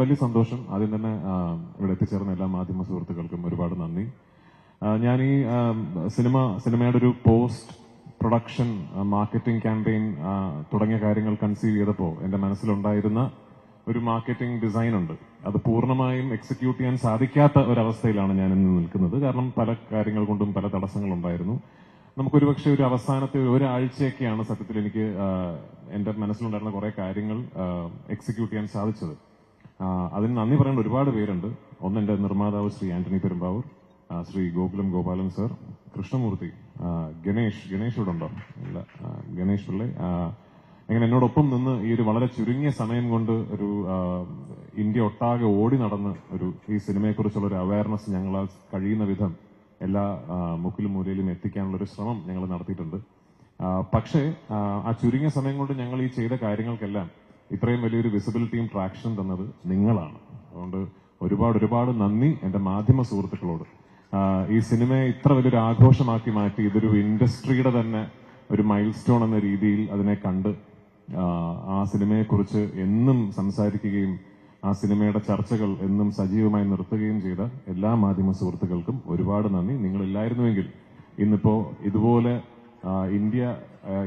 വലിയ സന്തോഷം ആദ്യം തന്നെ ഇവിടെ എത്തിച്ചേർന്ന എല്ലാ മാധ്യമ സുഹൃത്തുക്കൾക്കും ഒരുപാട് നന്ദി. ഞാൻ ഈ സിനിമ സിനിമയുടെ ഒരു പോസ്റ്റ് പ്രൊഡക്ഷൻ മാർക്കറ്റിംഗ് ക്യാമ്പയിൻ തുടങ്ങിയ കാര്യങ്ങൾ കൺസീവ് ചെയ്തപ്പോൾ എന്റെ മനസ്സിലുണ്ടായിരുന്ന ഒരു മാർക്കറ്റിംഗ് ഡിസൈൻ ഉണ്ട് അത് പൂർണമായും എക്സിക്യൂട്ട് ചെയ്യാൻ സാധിക്കാത്ത ഒരവസ്ഥയിലാണ് ഞാൻ ഇന്ന് നിൽക്കുന്നത്. കാരണം പല കാര്യങ്ങൾ കൊണ്ടും പല തടസ്സങ്ങളുണ്ടായിരുന്നു. നമുക്കൊരു പക്ഷേ ഒരു അവസാനത്തെ ഒരു ഒരാഴ്ചയൊക്കെയാണ് സത്യത്തിൽ എനിക്ക് എന്റെ മനസ്സിലുണ്ടായിരുന്ന കുറെ കാര്യങ്ങൾ എക്സിക്യൂട്ട് ചെയ്യാൻ സാധിച്ചത്. അതിന് നന്ദി പറയേണ്ട ഒരുപാട് പേരുണ്ട്. ഒന്ന് എന്റെ നിർമ്മാതാവ് ശ്രീ ആന്റണി പെരുമ്പാവൂർ ശ്രീ ഗോകുലം ഗോപാലൻ സർ കൃഷ്ണമൂർത്തി ഗണേഷ് ഗണേഷ് ഇവിടെ ഉണ്ടോ? ഇല്ല. ഗണേഷ് പിള്ളെ എങ്ങനെ എന്നോടൊപ്പം നിന്ന് ഈ ഒരു വളരെ ചുരുങ്ങിയ സമയം കൊണ്ട് ഒരു ഇന്ത്യ ഒട്ടാകെ ഓടി നടന്ന് ഒരു ഈ സിനിമയെക്കുറിച്ചുള്ള ഒരു അവയർനെസ് ഞങ്ങളാൽ കഴിയുന്ന വിധം എല്ലാ മുക്കിലും മൂലയിലും എത്തിക്കാനുള്ള ഒരു ശ്രമം ഞങ്ങൾ നടത്തിയിട്ടുണ്ട്. പക്ഷേ ആ ചുരുങ്ങിയ സമയം കൊണ്ട് ഞങ്ങൾ ഈ ചെയ്ത കാര്യങ്ങൾക്കെല്ലാം ഇത്രയും വലിയൊരു വിസിബിലിറ്റിയും ട്രാക്ഷനും തന്നത് നിങ്ങളാണ്. അതുകൊണ്ട് ഒരുപാട് ഒരുപാട് നന്ദി എന്റെ മാധ്യമ സുഹൃത്തുക്കളോട്. ഈ സിനിമയെ ഇത്ര വലിയൊരു ആഘോഷമാക്കി മാറ്റി ഇതൊരു ഇൻഡസ്ട്രിയുടെ തന്നെ ഒരു മൈൽ സ്റ്റോൺ എന്ന രീതിയിൽ അതിനെ കണ്ട് ആ, സിനിമയെക്കുറിച്ച് എന്നും സംസാരിക്കുകയും ആ സിനിമയുടെ ചർച്ചകൾ എന്നും സജീവമായി നിർത്തുകയും ചെയ്ത എല്ലാ മാധ്യമ സുഹൃത്തുക്കൾക്കും ഒരുപാട് നന്ദി. നിങ്ങളില്ലായിരുന്നുവെങ്കിൽ ഇന്നിപ്പോ ഇതുപോലെ ഇന്ത്യ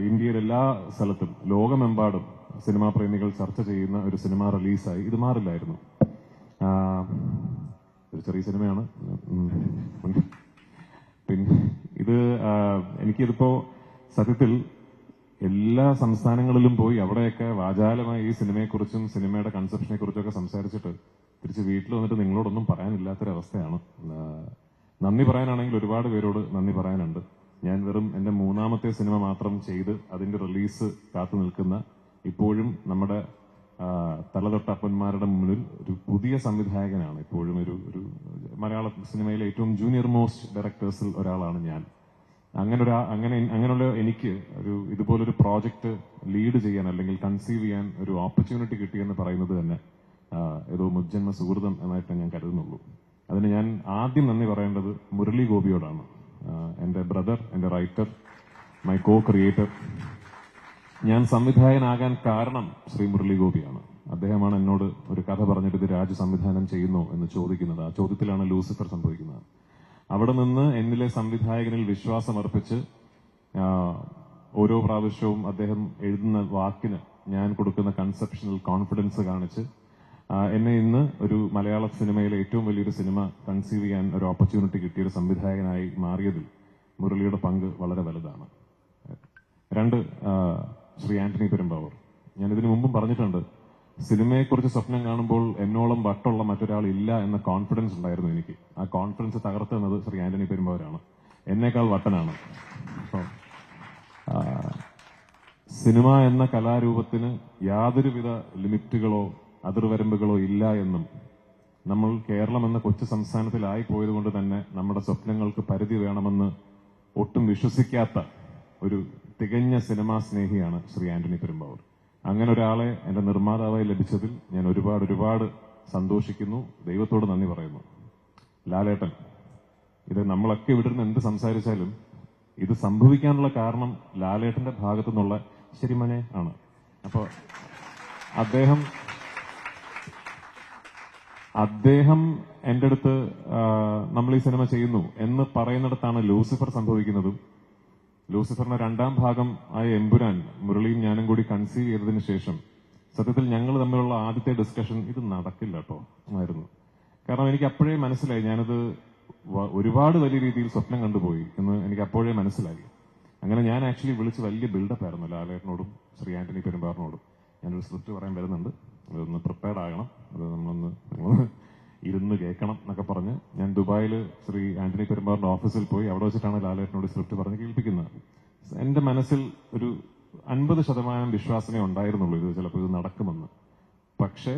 ഇന്ത്യയിലെ എല്ലാ സ്ഥലത്തും ലോകമെമ്പാടും സിനിമാ പ്രേമികൾ ചർച്ച ചെയ്യുന്ന ഒരു സിനിമ റിലീസായി. ഇത് മാറില്ലായിരുന്നു. ഒരു ചെറിയ സിനിമയാണ്. പിന്നെ ഇത് എനിക്കിതിപ്പോ സത്യത്തിൽ എല്ലാ സംസ്ഥാനങ്ങളിലും പോയി അവിടെയൊക്കെ വാചാലമായി ഈ സിനിമയെക്കുറിച്ചും സിനിമയുടെ കൺസെപ്ഷനെ കുറിച്ചൊക്കെ സംസാരിച്ചിട്ട് തിരിച്ച് വീട്ടിൽ വന്നിട്ട് നിങ്ങളോടൊന്നും പറയാനില്ലാത്തൊരവസ്ഥയാണ്. നന്ദി പറയാനാണെങ്കിൽ ഒരുപാട് പേരോട് നന്ദി പറയാനുണ്ട്. ഞാൻ വെറും എന്റെ മൂന്നാമത്തെ സിനിമ മാത്രം ചെയ്ത് അതിന്റെ റിലീസ് കാത്തു നിൽക്കുന്ന ഇപ്പോഴും നമ്മുടെ തലതൊട്ടപ്പന്മാരുടെ മുന്നിൽ ഒരു പുതിയ സംവിധായകനാണ്. ഇപ്പോഴും ഒരു ഒരു മലയാള സിനിമയിലെ ഏറ്റവും ജൂനിയർ മോസ്റ്റ് ഡയറക്ടേഴ്സിൽ ഒരാളാണ് ഞാൻ. അങ്ങനെ ഒരു അങ്ങനെ അങ്ങനെയുള്ള എനിക്ക് ഒരു ഇതുപോലൊരു പ്രോജക്റ്റ് ലീഡ് ചെയ്യാൻ അല്ലെങ്കിൽ കൺസീവ് ചെയ്യാൻ ഒരു ഓപ്പർച്യൂണിറ്റി കിട്ടിയെന്ന് പറയുന്നത് തന്നെ ഏതോ മുജ്ജന്മ സുഹൃതം എന്നായിട്ട് ഞാൻ കരുതുന്നുള്ളൂ. അതിന് ഞാൻ ആദ്യം നന്ദി പറയേണ്ടത് മുരളി ഗോപിയോടാണ്. എന്റെ ബ്രദർ എന്റെ റൈറ്റർ മൈ കോ ക്രിയേറ്റർ ഞാൻ സംവിധായകനാകാൻ കാരണം ശ്രീ മുരളി ഗോപിയാണ് അദ്ദേഹമാണ് എന്നോട് ഒരു കഥ പറഞ്ഞിട്ട് ഇത് രാജ് സംവിധാനം ചെയ്യുന്നു എന്ന് ചോദിക്കുന്നത്. ആ ചോദ്യത്തിലാണ് ലൂസിഫർ സംഭവിക്കുന്നത്. അവിടെ നിന്ന് എന്നിലെ സംവിധായകനിൽ വിശ്വാസം അർപ്പിച്ച് ഓരോ പ്രാവശ്യവും അദ്ദേഹം എഴുതുന്ന വാക്കിന് ഞാൻ കൊടുക്കുന്ന കൺസെപ്ഷണൽ കോൺഫിഡൻസ് കാണിച്ച് എന്നെ ഇന്ന് ഒരു മലയാള സിനിമയിലെ ഏറ്റവും വലിയൊരു സിനിമ കൺസീവ് ചെയ്യാൻ ഒരു ഓപ്പർച്യൂണിറ്റി കിട്ടിയ ഒരു സംവിധായകനായി മാറിയതിൽ മുരളിയുടെ പങ്ക് വളരെ വലുതാണ്. രണ്ട് ശ്രീ ആന്റണി പെരുമ്പാവൂർ. ഞാൻ ഇതിനു മുമ്പും പറഞ്ഞിട്ടുണ്ട് സിനിമയെക്കുറിച്ച് സ്വപ്നം കാണുമ്പോൾ എന്നോളം വട്ടുള്ള മറ്റൊരാൾ ഇല്ല എന്ന കോൺഫിഡൻസ് ഉണ്ടായിരുന്നു എനിക്ക്. ആ കോൺഫിഡൻസ് തകർത്തുന്നത് ശ്രീ ആന്റണി പെരുമ്പാവൂരാണ്. എന്നേക്കാൾ വട്ടനാണ്. സിനിമ എന്ന കലാരൂപത്തിന് യാതൊരുവിധ ലിമിറ്റുകളോ അതിർവരമ്പുകളോ ഇല്ല എന്നും നമ്മൾ കേരളം എന്ന കൊച്ചു സംസ്ഥാനത്തിലായി പോയതുകൊണ്ട് തന്നെ നമ്മുടെ സ്വപ്നങ്ങൾക്ക് പരിധി വേണമെന്ന് ഒട്ടും വിശ്വസിക്കാത്ത ഒരു തികഞ്ഞ സിനിമാ സ്നേഹിയാണ് ശ്രീ ആന്റണി പെരുമ്പാവൂർ. അങ്ങനെ ഒരാളെ എന്റെ നിർമ്മാതാവായി ലഭിച്ചതിൽ ഞാൻ ഒരുപാട് ഒരുപാട് സന്തോഷിക്കുന്നു. ദൈവത്തോട് നന്ദി പറയുന്നു. ലാലേട്ടൻ ഇത് നമ്മളൊക്കെ ഇവിടെ നിന്ന് എന്ത് സംസാരിച്ചാലും ഇത് സംഭവിക്കാനുള്ള കാരണം ലാലേട്ടന്റെ ഭാഗത്തു നിന്നുള്ള ശരിമനെ ആണ്. അപ്പൊ അദ്ദേഹം അദ്ദേഹം എന്റെ അടുത്ത് നമ്മൾ ഈ സിനിമ ചെയ്യുന്നു എന്ന് പറയുന്നിടത്താണ് ലൂസിഫർ സംഭവിക്കുന്നതും. ലൂസിഫറിന്റെ രണ്ടാം ഭാഗം ആയ എമ്പുരാൻ മുരളിയും ഞാനും കൂടി കൺസീവ് ചെയ്തതിനു ശേഷം സത്യത്തിൽ ഞങ്ങൾ തമ്മിലുള്ള ആദ്യത്തെ ഡിസ്കഷൻ ഇത് നടക്കില്ല കേട്ടോ ആയിരുന്നു കാരണം എനിക്ക് അപ്പോഴേ മനസ്സിലായി ഞാനത് ഒരുപാട് വലിയ രീതിയിൽ സ്വപ്നം കണ്ടുപോയി എന്ന് എനിക്ക് അപ്പോഴേ മനസ്സിലായി. അങ്ങനെ ഞാൻ ആക്ച്വലി വിളിച്ച് വലിയ ബിൽഡപ്പ് ആയിരുന്നു ലാലേട്ടനോടും ശ്രീ ആന്റണി പെരുമ്പാറിനോടും. ഞാനൊരു സ്ക്രിപ്റ്റ് പറയാൻ വരുന്നുണ്ട്. അതൊന്ന് പ്രിപ്പയർഡ് ആകണം. അത് നമ്മളൊന്ന് ഇരുന്ന് കേൾക്കണം എന്നൊക്കെ പറഞ്ഞ് ഞാൻ ദുബായിൽ ശ്രീ ആന്റണി പെരുമ്പാറിന്റെ ഓഫീസിൽ പോയി അവിടെ വെച്ചിട്ടാണ് ലാലേട്ടനോട് സ്ക്രിപ്റ്റ് പറഞ്ഞ് കേൾപ്പിക്കുന്നത്. എന്റെ മനസ്സിൽ ഒരു അൻപത് ശതമാനം വിശ്വാസമേ ഉണ്ടായിരുന്നുള്ളൂ ഇത് ചിലപ്പോൾ ഇത് നടക്കുമെന്ന്. പക്ഷേ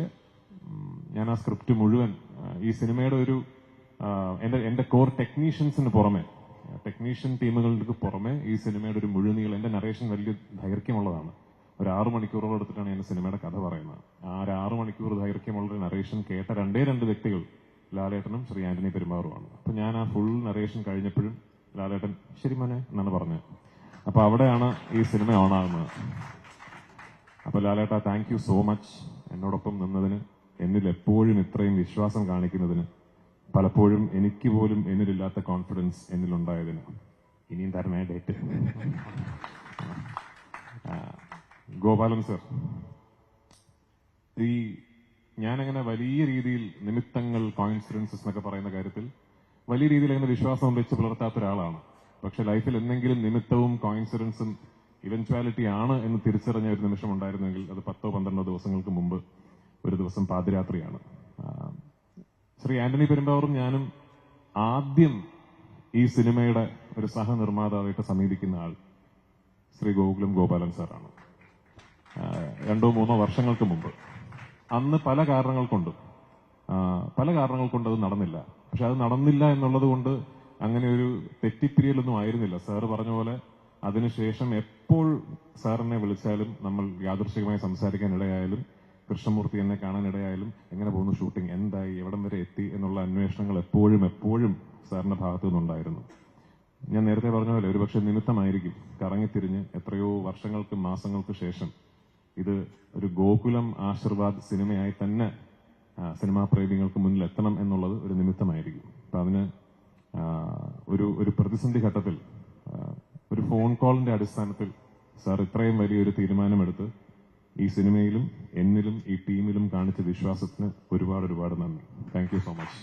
ഞാൻ ആ സ്ക്രിപ്റ്റ് മുഴുവൻ ഈ സിനിമയുടെ ഒരു എന്റെ എന്റെ കോർ ടെക്നീഷ്യൻസിന് പുറമെ ടെക്നീഷ്യൻ ടീമുകൾക്ക് പുറമെ ഈ സിനിമയുടെ ഒരു മുഴുനീളം എന്റെ നറേഷൻ വലിയ ദൈർഘ്യമുള്ളതാണ്. ഒരു ആറു മണിക്കൂറോളം എടുത്തിട്ടാണ് ഞാൻ സിനിമയുടെ കഥ പറയുന്നത്. ആ ഒരു ആറു മണിക്കൂർ ദൈർഘ്യമുള്ള നറേഷൻ കേട്ട രണ്ടേ രണ്ട് വ്യക്തികൾ ലാലേട്ടനും ശ്രീ ആന്റണി പെരുമാറുമാണ് അപ്പൊ ഞാൻ ആ ഫുൾ നറേഷൻ കഴിഞ്ഞപ്പോഴും ലാലേട്ടൻ ശരി മോനെ എന്നാണ് പറഞ്ഞത്. അപ്പൊ അവിടെയാണ് ഈ സിനിമ ഓണാകുന്നത് അപ്പൊ ലാലേട്ട താങ്ക് യു സോ മച്ച് എന്നോടൊപ്പം നിന്നതിന് എന്നിൽ എപ്പോഴും ഇത്രയും വിശ്വാസം കാണിക്കുന്നതിന് പലപ്പോഴും എനിക്ക് പോലും എന്നിലില്ലാത്ത കോൺഫിഡൻസ് എന്നിലുണ്ടായതിന്. ഇനിയും തരണേ ഡേറ്റ് ഗോപാലൻ സർ. ഈ ഞാനങ്ങനെ വലിയ രീതിയിൽ നിമിത്തങ്ങൾ കോൺഫിഡൻസസ് എന്നൊക്കെ പറയുന്ന കാര്യത്തിൽ വലിയ രീതിയിൽ അങ്ങനെ വിശ്വാസം വെച്ച് പുലർത്താത്ത ഒരാളാണ് പക്ഷെ ലൈഫിൽ എന്തെങ്കിലും നിമിത്തവും കോയിൻസിഡൻസും ഇവൻച്വാലിറ്റി ആണ് എന്ന് തിരിച്ചറിഞ്ഞ ഒരു നിമിഷം ഉണ്ടായിരുന്നെങ്കിൽ അത് പത്തോ പന്ത്രണ്ടോ ദിവസങ്ങൾക്ക് മുമ്പ് ഒരു ദിവസം പാതിരാത്രിയാണ്. ശ്രീ ആന്റണി പെരുമ്പാവൂറും ഞാനും ആദ്യം ഈ സിനിമയുടെ ഒരു സഹനിർമ്മാതാവായിട്ട് സമീപിക്കുന്ന ആൾ ശ്രീ ഗോകുലം ഗോപാലൻ സാറാണ്. രണ്ടോ മൂന്നോ വർഷങ്ങൾക്ക് മുമ്പ്. അന്ന് പല കാരണങ്ങൾ കൊണ്ട് പല കാരണങ്ങൾ കൊണ്ട് അത് നടന്നില്ല. പക്ഷെ അത് നടന്നില്ല എന്നുള്ളത് കൊണ്ട് അങ്ങനെ ഒരു തെറ്റിപ്പിരിയലൊന്നും ആയിരുന്നില്ല. സാറ് പറഞ്ഞ പോലെ അതിനുശേഷം എപ്പോൾ സാറിനെ വിളിച്ചാലും നമ്മൾ യാദൃശികമായി സംസാരിക്കാൻ ഇടയായാലും കൃഷ്ണമൂർത്തി എന്നെ കാണാൻ ഇടയായാലും എങ്ങനെ പോകുന്നു ഷൂട്ടിംഗ് എന്തായി എവിടം വരെ എത്തി എന്നുള്ള അന്വേഷണങ്ങൾ എപ്പോഴും എപ്പോഴും സാറിന്റെ ഭാഗത്തു നിന്നുണ്ടായിരുന്നു. ഞാൻ നേരത്തെ പറഞ്ഞ പോലെ ഒരുപക്ഷെ നിമിത്തമായിരിക്കും കറങ്ങിത്തിരിഞ്ഞ് എത്രയോ വർഷങ്ങൾക്ക് മാസങ്ങൾക്ക് ശേഷം ഇത് ഒരു ഗോകുലം ആശീർവാദ് സിനിമയായി തന്നെ സിനിമാ പ്രേമികൾക്ക് മുന്നിൽ എത്തണം എന്നുള്ളത് ഒരു നിമിത്തമായിരിക്കും. അപ്പൊ അതിന് ഒരു ഒരു പ്രതിസന്ധി ഘട്ടത്തിൽ ഒരു ഫോൺ കോളിന്റെ അടിസ്ഥാനത്തിൽ സാർ ഇത്രയും വലിയൊരു തീരുമാനമെടുത്ത് ഈ സിനിമയിലും എന്നിലും ഈ ടീമിലും കാണിച്ച വിശ്വാസത്തിന് ഒരുപാട് ഒരുപാട് നന്ദി. താങ്ക് സോ മച്ച്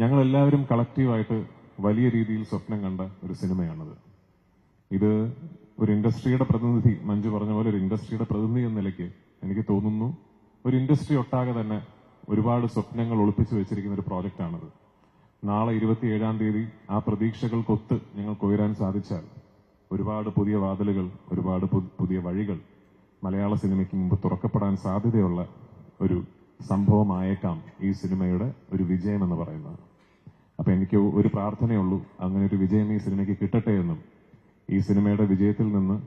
ഞങ്ങൾ എല്ലാവരും കളക്റ്റീവായിട്ട് വലിയ രീതിയിൽ സ്വപ്നം കണ്ട ഒരു സിനിമയാണത്. ഇത് ഒരു ഇൻഡസ്ട്രിയുടെ പ്രതിനിധി മഞ്ജു പറഞ്ഞ പോലെ ഒരു ഇൻഡസ്ട്രിയുടെ പ്രതിനിധി എന്ന നിലയ്ക്ക് എനിക്ക് തോന്നുന്നു. ഒരു ഇൻഡസ്ട്രി ഒട്ടാകെ തന്നെ ഒരുപാട് സ്വപ്നങ്ങൾ ഒളിപ്പിച്ചു വെച്ചിരിക്കുന്ന ഒരു പ്രോജക്റ്റാണത്. നാളെ ഇരുപത്തിയേഴാം തീയതി ആ പ്രതീക്ഷകൾക്കൊത്ത് ഞങ്ങൾക്ക് ഉയരാൻ സാധിച്ചാൽ ഒരുപാട് പുതിയ വാതിലുകൾ ഒരുപാട് പുതിയ വഴികൾ മലയാള സിനിമയ്ക്ക് മുമ്പ് തുറക്കപ്പെടാൻ സാധ്യതയുള്ള ഒരു സംഭവമായേക്കാം ഈ സിനിമയുടെ ഒരു വിജയം എന്ന് പറയുന്നത്. അപ്പൊ എനിക്ക് ഒരു പ്രാർത്ഥനയുള്ളൂ അങ്ങനെ ഒരു വിജയം ഈ സിനിമയ്ക്ക് കിട്ടട്ടെ എന്നും ഈ സിനിമയുടെ വിജയത്തിൽ നിന്ന്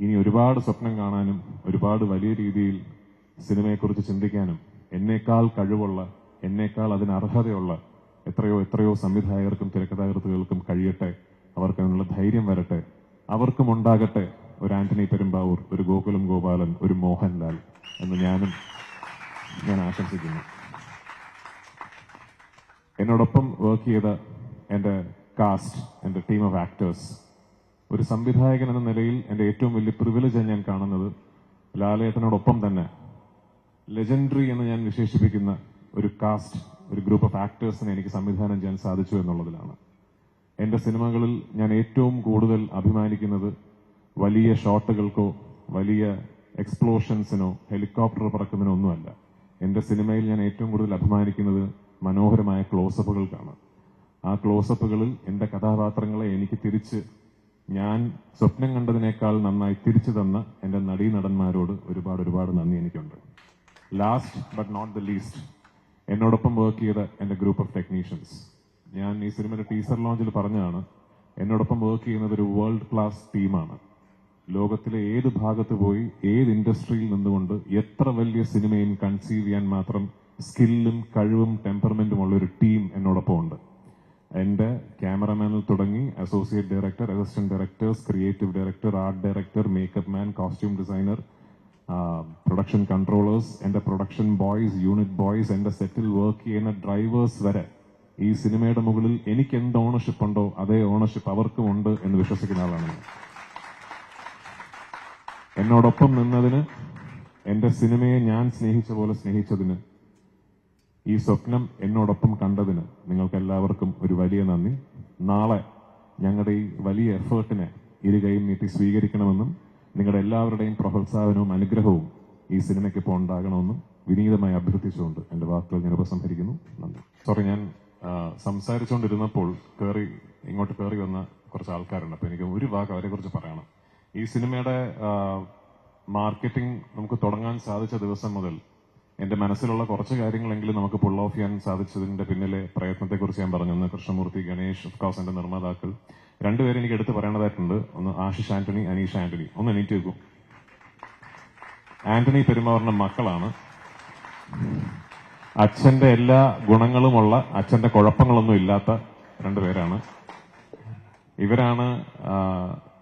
ഇനി ഒരുപാട് സ്വപ്നം കാണാനും ഒരുപാട് വലിയ രീതിയിൽ സിനിമയെക്കുറിച്ച് ചിന്തിക്കാനും എന്നേക്കാൾ കഴിവുള്ള എന്നേക്കാൾ അതിന് അർഹതയുള്ള എത്രയോ എത്രയോ സംവിധായകർക്കും തിരക്കഥാകൃത്തുകൾക്കും കഴിയട്ടെ. അവർക്ക് അതിനുള്ള ധൈര്യം വരട്ടെ. അവർക്കും ഉണ്ടാകട്ടെ ഒരു ആന്റണി പെരുമ്പാവൂർ ഒരു ഗോകുലം ഗോപാലൻ ഒരു മോഹൻലാൽ എന്ന് ഞാനും ഞാൻ ആശംസിക്കുന്നു. എന്നോടൊപ്പം വർക്ക് ചെയ്ത എന്റെ കാസ്റ്റ് എന്റെ ടീം ഓഫ് ആക്ടേഴ്സ് ഒരു സംവിധായകൻ എന്ന നിലയിൽ എന്റെ ഏറ്റവും വലിയ പ്രിവിലേജാണ് ഞാൻ കാണുന്നത്. ലാലേട്ടനോടൊപ്പം തന്നെ ലെജൻഡറി എന്ന് ഞാൻ വിശേഷിപ്പിക്കുന്ന ഒരു കാസ്റ്റ് ഒരു ഗ്രൂപ്പ് ഓഫ് ആക്ടേഴ്സിനെ എനിക്ക് സംവിധാനം ചെയ്യാൻ സാധിച്ചു എന്നുള്ളതിലാണ്. എന്റെ സിനിമകളിൽ ഞാൻ ഏറ്റവും കൂടുതൽ അഭിമാനിക്കുന്നത് വലിയ ഷോട്ടുകൾക്കോ വലിയ എക്സ്പ്ലോഷൻസിനോ ഹെലികോപ്റ്റർ പറക്കുന്നതിനോ ഒന്നുമല്ല. എന്റെ സിനിമയിൽ ഞാൻ ഏറ്റവും കൂടുതൽ അഭിമാനിക്കുന്നത് മനോഹരമായ ക്ലോസപ്പുകൾക്കാണ് ആ ക്ലോസപ്പുകളിൽ എന്റെ കഥാപാത്രങ്ങളെ എനിക്ക് തിരിച്ച് ഞാൻ സ്വപ്നം കണ്ടതിനേക്കാൾ നന്നായി തിരിച്ചു തന്ന എന്റെ നടീനടന്മാരോട് ഒരുപാട് ഒരുപാട് നന്ദി എനിക്കുണ്ട്. Last but not the least എന്നോടൊപ്പം വർക്ക് ചെയ്ത എന്റെ ഗ്രൂപ്പ് ഓഫ് ടെക്നീഷ്യൻസ് ഞാൻ ഈ സിനിമയുടെ ടീസർ ലോഞ്ചിൽ പറഞ്ഞതാണ് എന്നോടൊപ്പം വർക്ക് ചെയ്യുന്നത് ഒരു വേൾഡ് ക്ലാസ് ടീമാണ് ലോകത്തിലെ ഏത് ഭാഗത്ത് പോയി ഏത് ഇൻഡസ്ട്രിയിൽ നിന്നുകൊണ്ട് എത്ര വലിയ സിനിമയും കൺസീവ് ചെയ്യാൻ മാത്രം സ്കില്ലും കഴിവും ടെമ്പർമെന്റും ഉള്ള ഒരു ടീം എന്നോടൊപ്പം ഉണ്ട് എന്റെ ക്യാമറമാനിൽ തുടങ്ങി associate director assistant directors creative director art director makeup man costume designer production controllers എന്റെ പ്രൊഡക്ഷൻ ബോയ്സ് യൂണിറ്റ് ബോയ്സ് എന്റെ സെറ്റിൽ വർക്ക് ചെയ്യുന്ന ഡ്രൈവേഴ്സ് വരെ ഈ സിനിമയുടെ മുകളിൽ എനിക്ക് എന്ത് ഓണർഷിപ്പ് ഉണ്ടോ അതേ ഓണർഷിപ്പ് അവർക്കും ഉണ്ട് എന്ന് വിശ്വസിക്കുന്ന ആളാണ് എന്നോടൊപ്പം നിന്നതിന് എന്റെ സിനിമയെ ഞാൻ സ്നേഹിച്ച പോലെ സ്നേഹിച്ചതിന് ഈ സ്വപ്നം എന്നോടൊപ്പം കണ്ടതിന് നിങ്ങൾക്കെല്ലാവർക്കും ഒരു വലിയ നന്ദി. നാളെ ഞങ്ങളുടെ ഈ വലിയ എഫേർട്ടിനെ ഇരുകൈയും നീട്ടി സ്വീകരിക്കണമെന്നും നിങ്ങളുടെ എല്ലാവരുടെയും പ്രോത്സാഹനവും അനുഗ്രഹവും ഈ സിനിമയ്ക്ക് ഇപ്പോൾ ഉണ്ടാകണമെന്നും വിനീതമായി അഭ്യർത്ഥിച്ചുകൊണ്ട് എന്റെ വാക്കുകൾ ഞാൻ ഉപസംഹരിക്കുന്നു. നന്ദി. സോറി ഞാൻ സംസാരിച്ചുകൊണ്ടിരുന്നപ്പോൾ കയറി ഇങ്ങോട്ട് കയറി വന്ന കുറച്ച് ആൾക്കാരുണ്ട്. അപ്പോൾ എനിക്ക് ഒരു വാക്ക് അവരെക്കുറിച്ച് പറയണം. ഈ സിനിമയുടെ മാർക്കറ്റിംഗ് നമുക്ക് തുടങ്ങാൻ സാധിച്ച ദിവസം മുതൽ എന്റെ മനസ്സിലുള്ള കുറച്ച് കാര്യങ്ങളെങ്കിലും നമുക്ക് പുൾ ഓഫ് ചെയ്യാൻ സാധിച്ചതിന്റെ പിന്നിലെ പ്രയത്നത്തെക്കുറിച്ച് ഞാൻ പറഞ്ഞു. കൃഷ്ണമൂർത്തി ഗണേഷ് ഓഫ് എന്റെ നിർമ്മാതാക്കൾ. രണ്ടുപേരും എനിക്ക് എടുത്ത് പറയേണ്ടതായിട്ടുണ്ട്. ഒന്ന് ആശിഷ് ആന്റണി അനീഷ് ആന്റണി. ഒന്ന് എണീറ്റ് വെക്കും ആന്റണി പെരുമാറിന്റെ മക്കളാണ്. അച്ഛന്റെ എല്ലാ ഗുണങ്ങളുമുള്ള അച്ഛന്റെ കുഴപ്പങ്ങളൊന്നും ഇല്ലാത്ത രണ്ടുപേരാണ്. ഇവരാണ്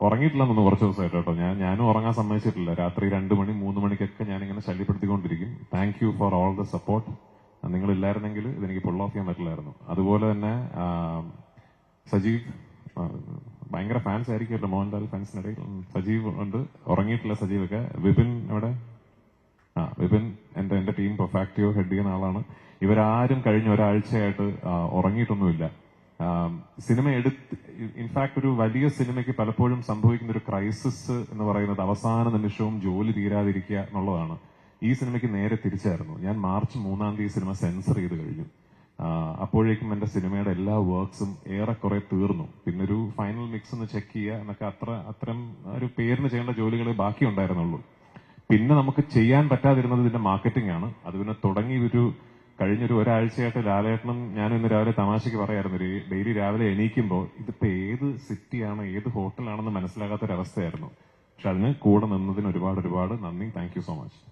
ഉറങ്ങിയിട്ടില്ലെന്ന് കുറച്ച് ദിവസമായിട്ട് കേട്ടോ. ഞാൻ ഞാനും ഉറങ്ങാൻ സമ്മതിച്ചിട്ടില്ല. രാത്രി രണ്ട് മണി മൂന്ന് മണിക്കൊക്കെ ഞാൻ ഇങ്ങനെ ശല്യപ്പെടുത്തിക്കൊണ്ടിരിക്കും. Thank you for all the support നിങ്ങൾ ഇല്ലായിരുന്നെങ്കിൽ ഇതെനിക്ക് പുൾ ഓഫ് ചെയ്യാൻ പറ്റില്ലായിരുന്നു. അതുപോലെ തന്നെ സജീവ് ഭയങ്കര ഫാൻസ് ആയിരിക്കുമല്ലോ മോഹൻലാൽ ഫാൻസിനിടയിൽ സജീവ് ഉണ്ട്. ഉറങ്ങിയിട്ടില്ല സജീവൊക്കെ. വിപിൻ ഇവിടെ ആ വിപിൻ എന്റെ എന്റെ ടീം പെർഫാക്റ്റീവ് ഹെഡ് ചെയ്യുന്ന ആളാണ്. ഇവരാരും കഴിഞ്ഞ ഒരാഴ്ചയായിട്ട് ഉറങ്ങിയിട്ടൊന്നുമില്ല. സിനിമ എടുത്ത് ഇൻഫാക്ട് ഒരു വലിയ സിനിമയ്ക്ക് പലപ്പോഴും സംഭവിക്കുന്ന ഒരു ക്രൈസിസ് എന്ന് പറയുന്നത് അവസാന നിമിഷവും ജോലി തീരാതിരിക്കുക എന്നുള്ളതാണ്. ഈ സിനിമയ്ക്ക് നേരെ തിരിച്ചായിരുന്നു. ഞാൻ മാർച്ച് മൂന്നാം തീയതി സിനിമ സെൻസർ ചെയ്ത് കഴിഞ്ഞു. അപ്പോഴേക്കും എന്റെ സിനിമയുടെ എല്ലാ വർക്ക്സും ഏറെക്കുറെ തീർന്നു. പിന്നെ ഒരു ഫൈനൽ മിക്സ് ഒന്ന് ചെക്ക് ചെയ്യുക എന്നൊക്കെ അത്ര അത്തരം ഒരു പേരിന് ചെയ്യേണ്ട ജോലികൾ ബാക്കി ഉണ്ടായിരുന്നുള്ളൂ. പിന്നെ നമുക്ക് ചെയ്യാൻ പറ്റാതിരുന്നത് ഇതിന്റെ മാർക്കറ്റിംഗ് ആണ്. അത് പിന്നെ തുടങ്ങി ഒരു കഴിഞ്ഞൊരു ഒരാഴ്ചയായിട്ട് ലാലേട്ടനും ഞാൻ ഇന്ന് രാവിലെ തമാശയ്ക്ക് പറയായിരുന്നു. ഡെയിലി രാവിലെ എണീക്കുമ്പോൾ ഇതിപ്പോ ഏത് സിറ്റിയാണ് ഏത് ഹോട്ടലാണെന്ന് മനസ്സിലാകാത്തൊരവസ്ഥയായിരുന്നു. പക്ഷെ അതിന് കൂടെ നിന്നതിന് ഒരുപാട് ഒരുപാട് നന്ദി. Thank so much.